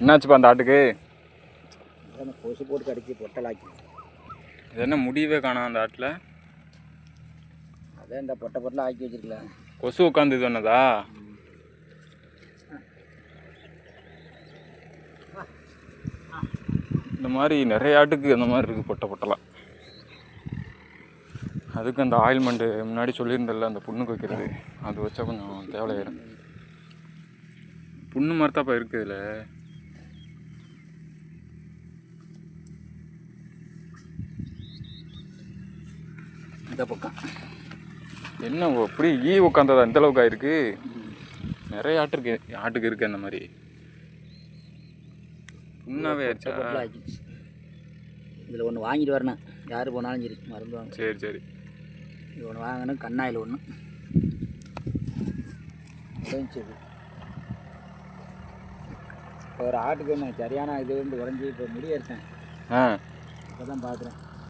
என்னாச்சுப்பா அந்த ஆட்டுக்கு? கொசு போட்டு கடிச்சு பொட்டலாக்கி. இது என்ன முடியவே காணோம் அந்த ஆட்டில்? அதான் இந்த பொட்டை பொட்டலாம் ஆக்கி வச்சிருக்கல. கொசு உட்காந்து இது பண்ணதா இந்த மாதிரி நிறைய ஆட்டுக்கு அந்த மாதிரி இருக்குது பொட்டை பொட்டலாம் அதுக்கு அந்த ஆயில்மெண்ட்டு முன்னாடி சொல்லியிருந்தல அந்த புண்ணுக்கு வைக்கிறது. அது வச்சா கொஞ்சம் தேவையாயிரும் புண்ணு மாதிரி தான்ப்பா இருக்குது இதில். இந்த பக்கம். என்ன அப்படி ஈ உட்காந்ததா இந்த அளவுக்கு ஆயிருக்கு. நிறைய ஆட்டு இருக்கு. ஆட்டுக்கு இருக்கு அந்த மாதிரி. புண்ணாவே ஆயிடுச்சா? இதில் ஒன்று வாங்கிட்டு வரணும் யார் போனாலும் சரி மருந்து வாங்க சரி சரி. இது ஒன்று வாங்கணும் கண்ணாயில் ஒன்று சரி இப்போ ஒரு ஆட்டுக்கு என்ன சரியான இது வந்து உடஞ்சி இப்போ முடி எடுத்தேன் ஆ. இப்போ தான் பார்க்குறேன்